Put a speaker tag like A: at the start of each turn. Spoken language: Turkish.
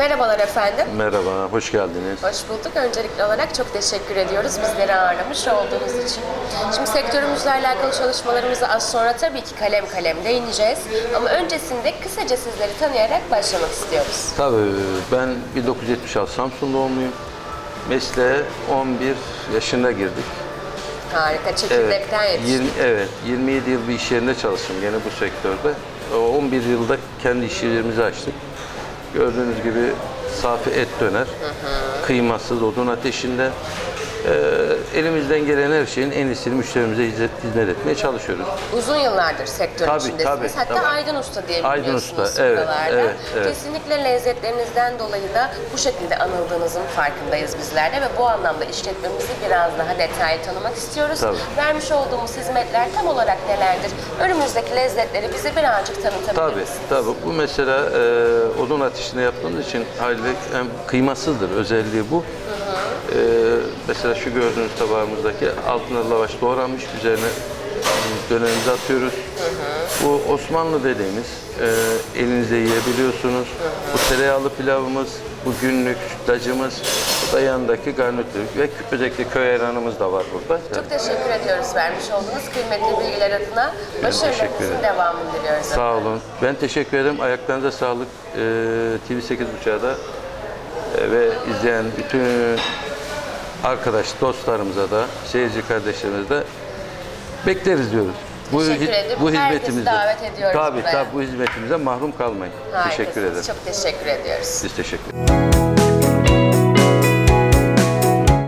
A: Merhabalar efendim.
B: Merhaba, hoş geldiniz.
A: Hoş bulduk. Öncelikli olarak çok teşekkür ediyoruz bizleri ağırlamış olduğunuz için. Şimdi sektörümüzle alakalı çalışmalarımızı az sonra tabii ki kalem kalem değineceğiz. Ama öncesinde kısaca sizleri tanıyarak başlamak istiyoruz.
B: Tabii ben 1976 Samsun doğumluyum. Mesleğe 11 yaşında girdik.
A: Harika. Çekirdekten
B: Evet,
A: yetiştik.
B: 20, evet, 27 yıl bir iş yerinde çalıştım gene bu sektörde. O 11 yılda kendi iş yerimizi açtık. Gördüğünüz gibi safi et döner, kıymasız odun ateşinde. Ee, elimizden gelen her şeyin en iyisini müşterimize hizmet, hizmet etmeye çalışıyoruz.
A: Uzun yıllardır sektörün
B: Tabii,
A: içindesiniz.
B: tabii,
A: Hatta
B: tabii.
A: Aydın Usta diye
B: Aydın Usta, evet,
A: buralarda.
B: evet, evet.
A: Kesinlikle lezzetlerinizden dolayı da bu şekilde anıldığınızın farkındayız bizler de ve bu anlamda işletmemizi biraz daha detaylı tanımak istiyoruz.
B: Tabii.
A: Vermiş olduğumuz hizmetler tam olarak nelerdir? Önümüzdeki lezzetleri bize birazcık tanıtabilir
B: Tabii,
A: misiniz?
B: tabii. Bu mesela e, odun ateşinde yaptığımız için haliyle hem kıymasızdır özelliği bu. E, mesela şu gördüğünüz tabağımızdaki altına lavaş doğranmış, üzerine dönerimizi atıyoruz. Bu Osmanlı dediğimiz e, elinizde yiyebiliyorsunuz. Bu tereyağlı pilavımız, bu günlük sütlacımız, bu da yanındaki garnitür ve özellikle köy ayranımız da var burada.
A: Çok teşekkür ediyoruz vermiş olduğunuz kıymetli bilgiler adına. Başarılarınızın devamını diliyoruz.
B: Sağ olun. Ben teşekkür ederim. Ayaklarınıza sağlık. Ee, TV 8.30'da e, ve izleyen bütün arkadaş dostlarımıza da, seyirci kardeşlerimize de bekleriz diyoruz.
A: Teşekkür
B: hi-
A: ederim.
B: Bu
A: Herkesi
B: hizmetimizde.
A: davet ediyoruz
B: Tabii
A: buraya.
B: tabii bu hizmetimize mahrum kalmayın.
A: Harikasınız.
B: Teşekkür ederim.
A: Çok teşekkür ediyoruz.
B: Biz teşekkür ederiz.